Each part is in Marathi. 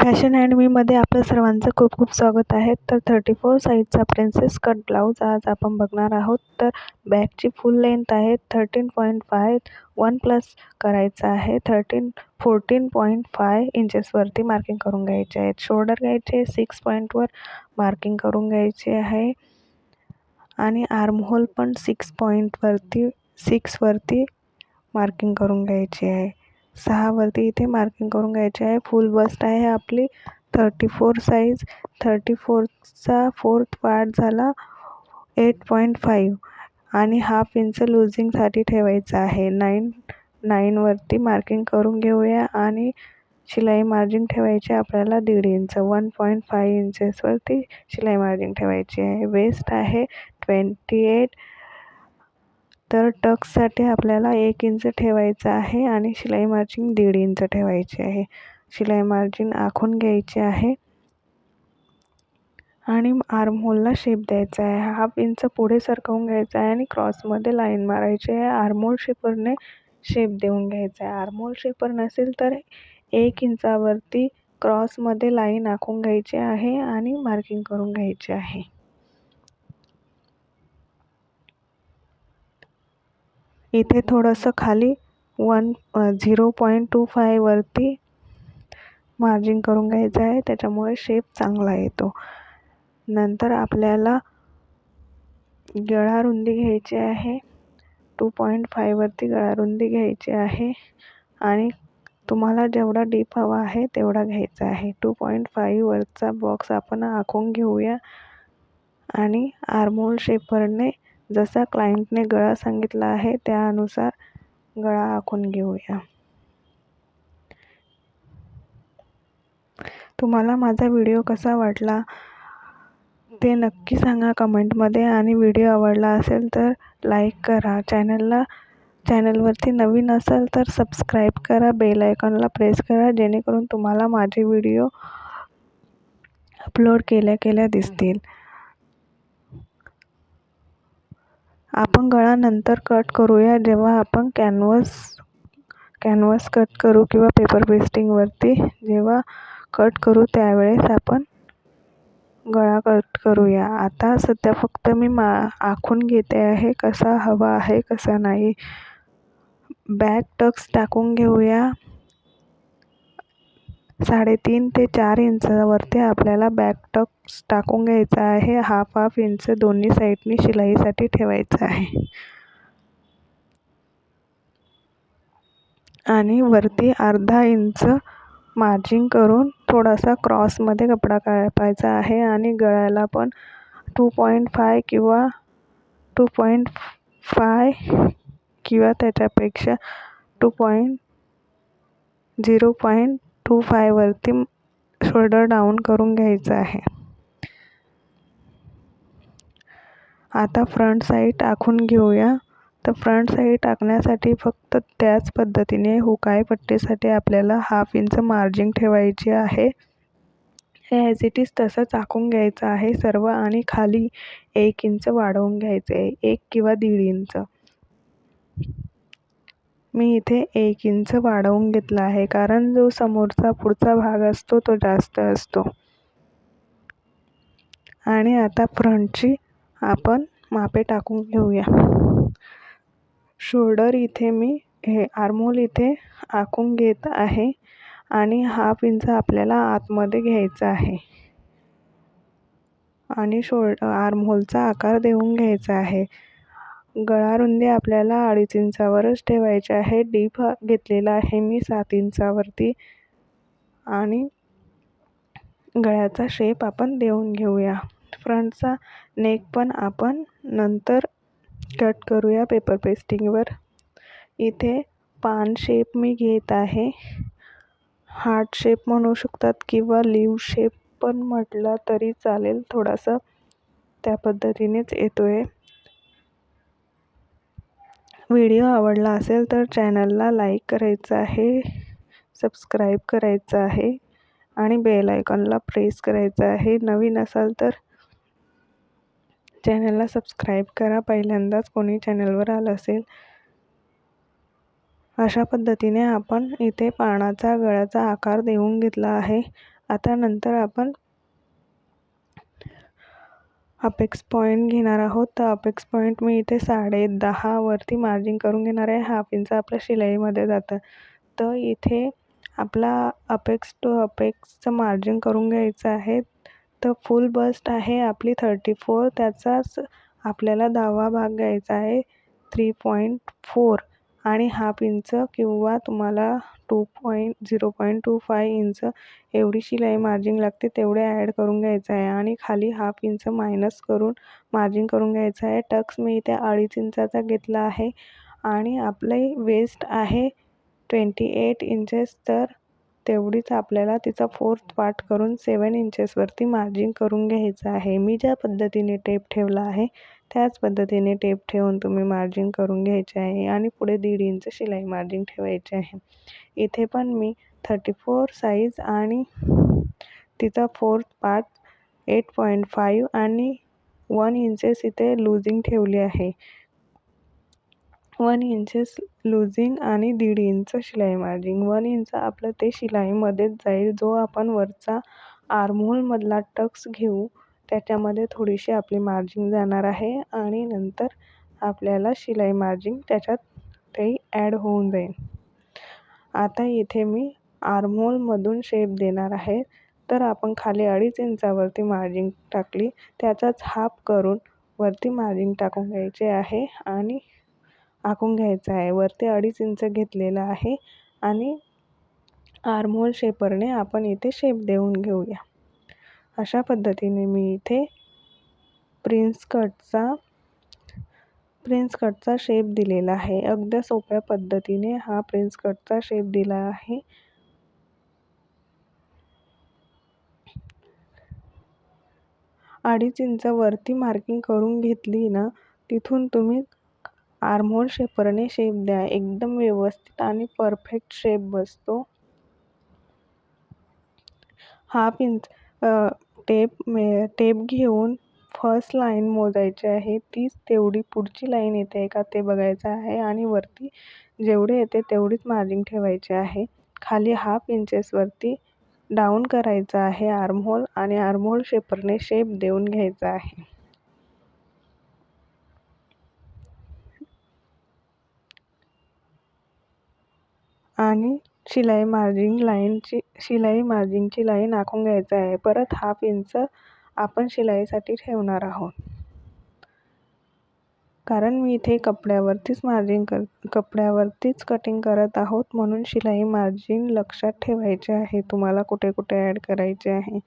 फॅशन अँड मीमध्ये आपलं सर्वांचं खूप खूप स्वागत आहे. तर थर्टी फोर साईजचा प्रिन्सेस कट ब्लाऊज आज आपण बघणार आहोत. तर बॅकची फुल लेंथ आहे. Thirteen point five one plus करायचं आहे. थर्टीन फोर्टीन पॉईंट फाय इंचेसवरती मार्किंग करून घ्यायचे आहेत. शोल्डर घ्यायचे सिक्स पॉईंटवर मार्किंग करून घ्यायचे आहे. आणि आर्महोल पण सिक्स पॉईंटवरती सिक्सवरती मार्किंग करून घ्यायची आहे. सहावरती इथे मार्किंग करून घ्यायचे आहे. फुल बस्ट आहे आपली. थर्टी फोर साईज थर्टी फोरचा फोर्थ पार्ट झाला एट पॉईंट फाईव्ह आणि हाफ इंच लुझिंगसाठी ठेवायचं आहे. नाईन नाईनवरती मार्किंग करून घेऊया आणि शिलाई मार्जिन ठेवायची आपल्याला दीड इंच वन पॉईंट फाय इंचेसवरती शिलाई मार्जिन ठेवायची आहे. वेस्ट आहे ट्वेंटी एट तर टक्ससाठी आपल्याला एक इंच ठेवायचं आहे आणि शिलाई मार्जिन दीड इंच ठेवायची आहे. शिलाई मार्जिन आखून घ्यायची आहे आणि आर्महोलला शेप द्यायचा आहे. हाफ इंच पुढे सरकवून घ्यायचा आहे आणि क्रॉसमध्ये लाईन मारायची आहे. आर्मोल शेपरने शेप देऊन घ्यायचा आहे. आर्मोल शेपर नसेल तर एक इंचावरती क्रॉसमध्ये लाईन आखून घ्यायची आहे आणि मार्किंग करून घ्यायची आहे. इथे थोडंसं खाली वन झिरो पॉईंट टू फायवरती मार्जिन करून घ्यायचं आहे. त्याच्यामुळे शेप चांगला येतो. नंतर आपल्याला गळा रुंदी घ्यायची आहे. टू पॉईंट फायवरती गळा रुंदी घ्यायची आहे. आणि तुम्हाला जेवढा डीप हवा आहे तेवढा घ्यायचा आहे. टू पॉईंट फाईव्हवरचा बॉक्स आपण आखून घेऊया. आणि आर्मोल शेपरने जसा क्लायंटने गळा सांगितला आहे त्यानुसार गळा आखून घेऊया. तुम्हाला माझा व्हिडिओ कसा वाटला ते नक्की सांगा कमेंटमध्ये आणि व्हिडिओ आवडला असेल तर लाईक करा. चॅनलला चॅनलवरती नवीन असाल तर सबस्क्राईब करा. बेल आयकॉनला प्रेस करा. जेणेकरून तुम्हाला माझे व्हिडिओ अपलोड केल्या केल्या दिसतील. आपण गळा नंतर कट करूया. जेव्हा आपण कॅनव्हस कॅनव्हस कट करू किंवा पेपर पेस्टिंगवरती जेव्हा कट करू त्यावेळेस आपण गळा कट करूया. आता सध्या फक्त मी मा आखून घेते आहे कसा हवा आहे कसा नाही. बॅक टक्स टाकून घेऊया. साडेतीन ते चार इंचावरती आपल्याला बॅक टक्स टाकून घ्यायचा आहे. हाफ हाफ इंच दोन्ही साईडनी शिलाईसाठी ठेवायचं आहे. आणि वरती अर्धा इंच मार्जिंग करून थोडासा क्रॉसमध्ये कपडा कापायचा आहे आणि गळ्याला पण टू पॉईंट फाय किंवा टू पॉईंट फाय किंवा त्याच्यापेक्षा two point zero point two फायवरती shoulder down करून घ्यायचं आहे. आता फ्रंट साईड टाकून घेऊया. तर फ्रंट साईड टाकण्यासाठी फक्त त्याच पद्धतीने हुकाय पट्टीसाठी आपल्याला हाफ इंच मार्जिंग ठेवायची आहे. ॲज इट इज तसंच आखून घ्यायचं आहे सर्व आणि खाली एक इंच वाढवून घ्यायचं आहे. एक किंवा दीड इंच. मी इथे एक इंच वाढवून घेतला आहे कारण जो समोरचा पुढचा भाग असतो तो जास्त असतो. आणि आता फ्रंटची आपण मापे टाकून घेऊया. शोल्डर इथे मी हे आर्मोल इथे आखून घेत आहे आणि हाफ इंच आपल्याला आतमध्ये घ्यायचा आहे. आणि शोल्ड आर्महोलचा आकार देऊन घ्यायचा आहे. गळा रुंदी आपल्याला अडीच इंचावरच ठेवायची आहे. डीप घेतलेला आहे मी सात इंचावरती. आणि गळ्याचा शेप आपण देऊन घेऊया. फ्रंटचा नेक पण आपण नंतर कट करूया पेपर पेस्टिंगवर इथे पान शेप मी घेत आहे. हार्ट शेप म्हणू शकतात किंवा लिव्ह शेप पण म्हटलं तरी चालेल. थोडासा त्या पद्धतीनेच येतो आहे व्हिडिओ आवडला असेल तर चॅनलला लाईक करायचं आहे सबस्क्राईब करायचं आहे आणि बेल आयकॉनला प्रेस करायचं आहे. नवीन असाल तर चॅनलला सबस्क्राईब करा. पहिल्यांदाच कोणी चॅनलवर आलं असेल अशा पद्धतीने आपण इथे पानाचा गळ्याचा आकार देऊन घेतला आहे. आता नंतर आपण अपेक्स पॉईंट घेणार आहोत. तर अपेक्स पॉईंट मी इथे साडे दहावरती मार्जिन करून घेणार आहे. हाफ इंच आपल्या शिलाईमध्ये जातं तर इथे आपला अपेक्स टू अपेक्सचं मार्जिन करून घ्यायचं आहे. तर फुल बस्ट आहे आपली थर्टी फोर त्याचाच आपल्याला दहावा भाग घ्यायचा आहे. थ्री पॉईंट फोर आणि हाफ इंच किंवा तुम्हाला two point zero point two five inch एवढी शिलाई मार्जिन लागते तेवढे ॲड करून घ्यायचं आहे. आणि खाली हाफ इंच मायनस करून मार्जिन करून घ्यायचं आहे. टक्स मी इथे अडीच इंचाचा घेतला आहे. आणि आपले वेस्ट आहे ट्वेंटी एट इंचेस तर तेवढीच आपल्याला तिचा फोर्थ पार्ट करून सेवन इंचेसवरती मार्जिन करून घ्यायचं आहे. मी ज्या पद्धतीने टेप ठेवला आहे त्याच पद्धतीने टेप ठेवून तुम्ही मार्जिन करून घ्यायचे आहे आणि पुढे दीड इंच शिलाई मार्जिन ठेवायचे आहे. इथे पण मी थर्टी फोर साईज आणि तिचा fourth part eight point five आणि वन इंचेस इथे लूजिंग ठेवली आहे. वन इंचेस लुझिंग आणि दीड इंच शिलाई मार्जिन. वन इंच आपलं ते शिलाईमध्येच जाईल जो आपण वरचा आर्महोलमधला टक्स घेऊ त्याच्यामध्ये थोडीशी आपली मार्जिन जाणार आहे आणि नंतर आपल्याला शिलाई मार्जिन त्याच्यात ते ॲड होऊन जाईल. आता इथे मी आर्महोलमधून शेप देणार आहे. तर आपण खाली अडीच इंचावरती मार्जिन टाकली त्याचाच हाफ करून वरती मार्जिन टाकून घ्यायचे आहे आणि आखून घ्यायचं आहे. वरती अडीच इंच घेतलेलं आहे आणि आर्मोल शेपरने आपण इथे शेप देऊन घेऊया. अशा पद्धतीने मी इथे प्रिन्स कटचा प्रिन्स कटचा शेप दिलेला आहे. अगदी सोप्या पद्धतीने हा प्रिन्स कटचा शेप दिला आहे. अडीच इंच वरती मार्किंग करून घेतली ना तिथून तुम्ही आर्महोल शेपरने शेप द्या. एकदम व्यवस्थित आणि परफेक्ट शेप बसतो. हाफ इंच टेप मे टेप घेऊन फर्स्ट लाईन मोजायची आहे. तीच तेवढी पुढची लाईन येते का ते बघायचं आहे आणि वरती जेवढे येते तेवढीच मार्जिन ठेवायची आहे. खाली हाफ इंचेसवरती डाऊन करायचं आहे आर्महोल आणि आर्महोल शेपरने शेप देऊन घ्यायचा आहे. आणि शिलाई मार्जिन लाईनची शिलाई मार्जिनची लाईन आखून घ्यायचं आहे. परत हाफ इंच आपण शिलाईसाठी ठेवणार आहोत. कारण मी इथे कपड्यावरतीच मार्जिन कर कपड्यावरतीच कटिंग करत आहोत. म्हणून शिलाई मार्जिन लक्षात ठेवायचे आहे. तुम्हाला कुठे कुठे ॲड करायचे आहे.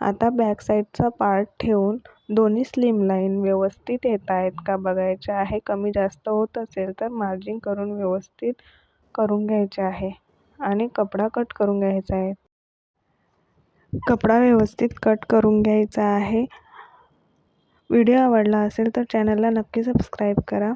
आता बॅक साईडचा पार्ट ठेवून दोन्ही स्लिम लाईन व्यवस्थित येत आहेत का बघायचे आहे. कमी जास्त होत असेल तर मार्जिन करून व्यवस्थित करून घ्यायचे आहे आणि कपडा कट करून घ्यायचा आहे. कपडा व्यवस्थित कट करून घ्यायचा आहे. व्हिडिओ आवडला असेल तर चॅनलला नक्की सबस्क्राईब करा.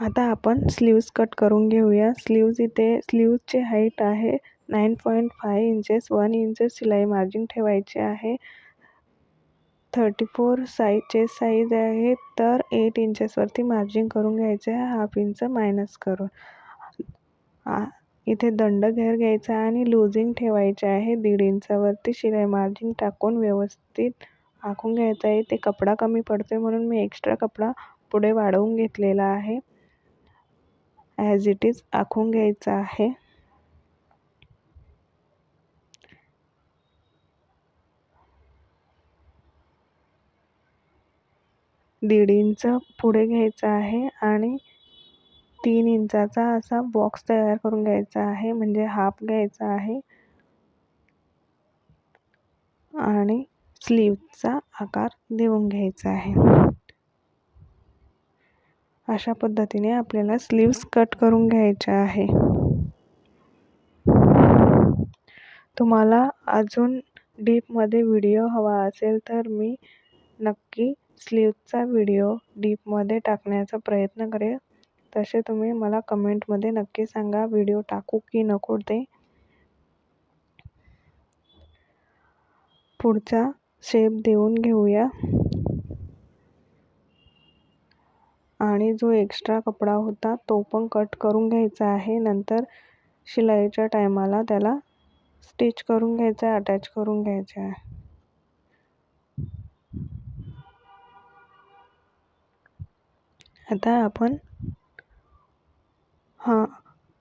आता आपण स्लीव्ज कट करून घेऊया. स्लीव्ज इथे स्लीव्जची हाईट आहे nine point five inches one inches शिलाई मार्जिन ठेवायचे आहे. थर्टी फोर साईजचे साईज आहे तर एट इंचेसवरती मार्जिन करून घ्यायचे आहे हाफ इंच मायनस करून. इथे दंड घेर घ्यायचा आणि लूजिंग ठेवायचे आहे दीड इंचावरती शिलाई मार्जिन टाकून व्यवस्थित आखून घ्यायचं आहे. ते कपडा कमी पडतो आहे म्हणून मी एक्स्ट्रा कपडा पुढे वाढवून घेतलेला आहे. ॲज इट इज आखून घ्यायचं आहे. दीड इंच पुढे घ्यायचं आहे आणि तीन इंचाचा असा बॉक्स तयार करून घ्यायचा आहे म्हणजे हाफ घ्यायचा आहे. आणि स्लीवचा आकार देऊन घ्यायचा आहे. अशा पद्धतीने आपल्याला स्लीव्स कट करून घ्यायच्या आहे. तुम्हाला अजून डीपमध्ये व्हिडिओ हवा असेल तर मी नक्की स्लीवचा व्हिडिओ डीपमध्ये टाकण्याचा प्रयत्न करेल तसे तुम्ही मला कमेंटमध्ये नक्की सांगा व्हिडिओ टाकू की नको ते. पुढचा शेप देऊन घेऊया. आणि जो एक्स्ट्रा कपडा होता तो पण कट करून घ्यायचा आहे. नंतर शिलाईच्या टायमाला त्याला स्टिच करून घ्यायचं आहे अटॅच करून घ्यायचं आहे. आता आपण हां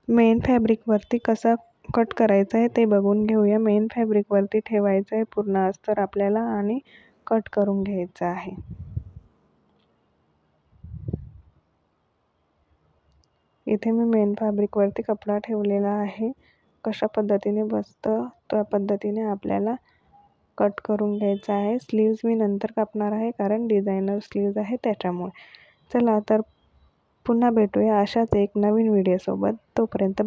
मेन फॅब्रिकवरती कसा कट करायचा आहे ते बघून घेऊया. मेन फॅब्रिकवरती ठेवायचं आहे पूर्ण अस्तर आपल्याला आणि कट करून घ्यायचं आहे. इथे मी मेन फॅब्रिकवरती कपडा ठेवलेला आहे. कशा पद्धतीने बसतं? त्या पद्धतीने आपल्याला कट करून घ्यायचं आहे. स्लीव्ज मी नंतर कापणार आहे कारण डिझायनर स्लीव्ज आहे त्याच्यामुळे. चला तर पुन्हा भेटूया अशाच एक नवीन व्हिडिओसोबत तोपर्यंत